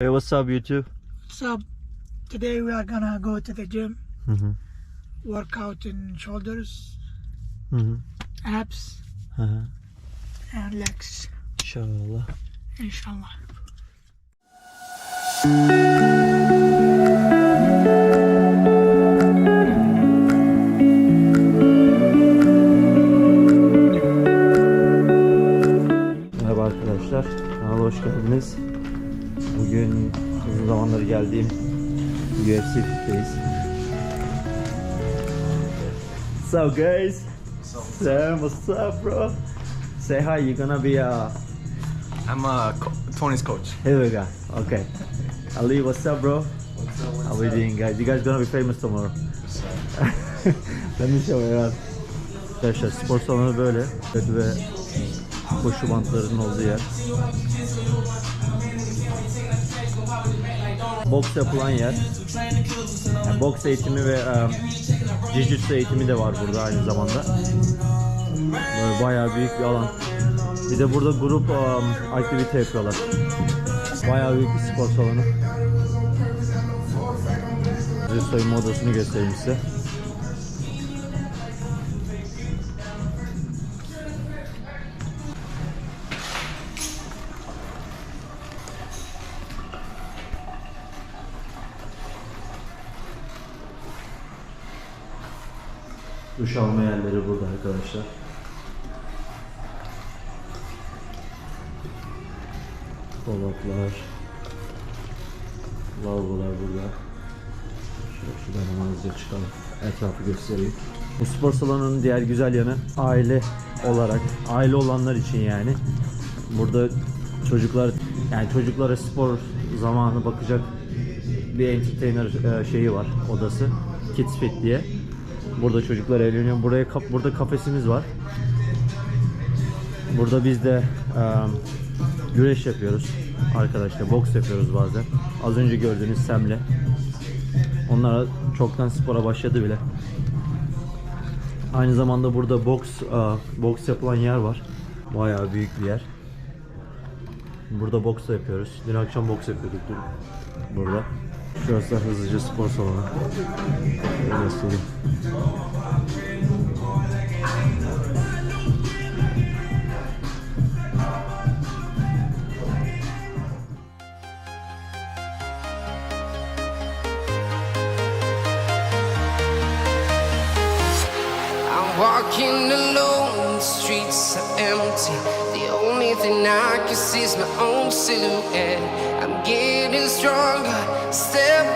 Hey, what's up, YouTube? So today we are gonna go to the gym, hı. work out in shoulders, hı. abs, hı. and legs, İnşallah. inshallah. Merhaba arkadaşlar. Kanala hoş geldiniz. Bugün uzun zamandır geldiğim UFC Fit'teyiz. What's up guys? Sam, what's up bro? Say hi, you're gonna be uh, I'm a co- Tony's coach. here we go. Okay. Ali, what's up bro? How we doing guys? You guys gonna be famous tomorrow. Let me show you around. Arkadaşlar spor salonu böyle. Ve koşu bantlarının olduğu yer. Boks yapılan yer. Yani boks eğitimi ve um, jiu-jitsu eğitimi de var burada aynı zamanda. Böyle bayağı büyük bir alan. Bir de burada grup um, aktivite yapıyorlar. Bayağı büyük bir spor salonu. Size soyunma odasını göstereyim size. Duş alma yerleri burada arkadaşlar. Dolaplar. Lavabolar burada. Şöyle şuradan hemen hızlıca çıkalım. Etrafı göstereyim. Bu spor salonunun diğer güzel yanı aile olarak, aile olanlar için yani. Burada çocuklar, yani çocuklara spor zamanı bakacak bir entertainer e, şeyi var, odası. Kids Fit diye. Burada çocuklar eğleniyor. Buraya kap- burada kafesimiz var. Burada biz de e, güreş yapıyoruz arkadaşlar. Boks yapıyoruz bazen. Az önce gördüğünüz Sem'le. Onlar çoktan spora başladı bile. Aynı zamanda burada boks e, boks yapılan yer var. Bayağı büyük bir yer. Burada boks da yapıyoruz. Dün akşam boks yapıyorduk dün. Burada. Da hızlıca spor salonu. I'm walking alone, the streets are empty. The only thing I can see is my own silhouette. I'm getting stronger,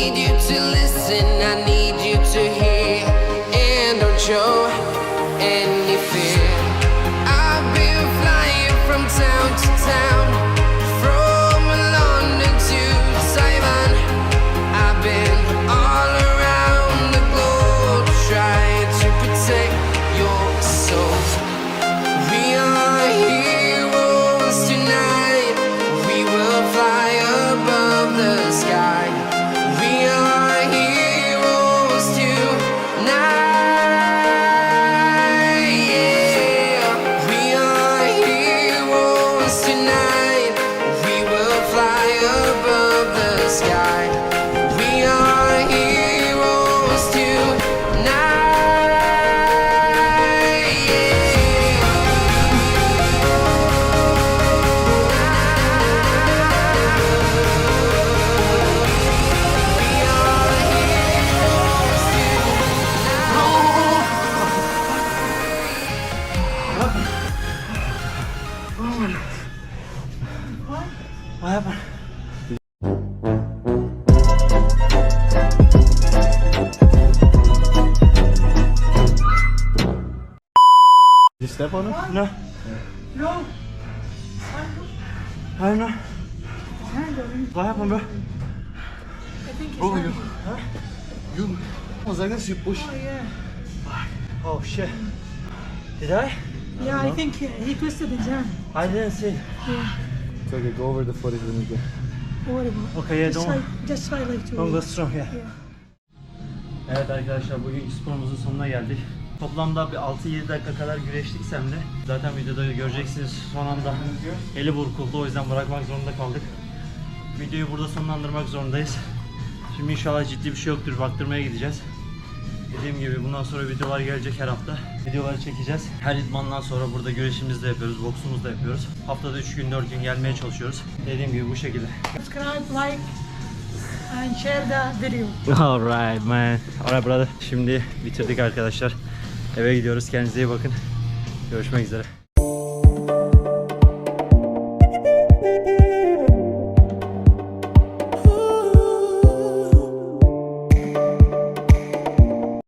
need you to listen, I need No. No. I don't know. What happened, bro? I think it's oh, you. Huh? You. I was like this, you pushed. Oh, yeah. Oh, shit. Did I? Yeah, I, I think he twisted his hand. I didn't see. Yeah. It's okay, go over the footage when you get. Whatever. Okay, yeah, don't. Just try like to. Don't go strong, yeah. yeah. Evet arkadaşlar bugünkü sporumuzun sonuna geldik. Toplamda bir 6-7 dakika kadar güreştik Sem'le. Zaten videoda göreceksiniz son anda eli burkuldu o yüzden bırakmak zorunda kaldık. Videoyu burada sonlandırmak zorundayız. Şimdi inşallah ciddi bir şey yoktur. Baktırmaya gideceğiz. Dediğim gibi bundan sonra videolar gelecek her hafta. Videoları çekeceğiz. Her idmandan sonra burada güreşimizi de yapıyoruz, boksumuzu da yapıyoruz. Haftada 3 gün 4 gün gelmeye çalışıyoruz. Dediğim gibi bu şekilde. Subscribe, like, and share the video. Alright man. Alright brother. Şimdi bitirdik arkadaşlar. Eve gidiyoruz. Kendinize iyi bakın. Görüşmek üzere.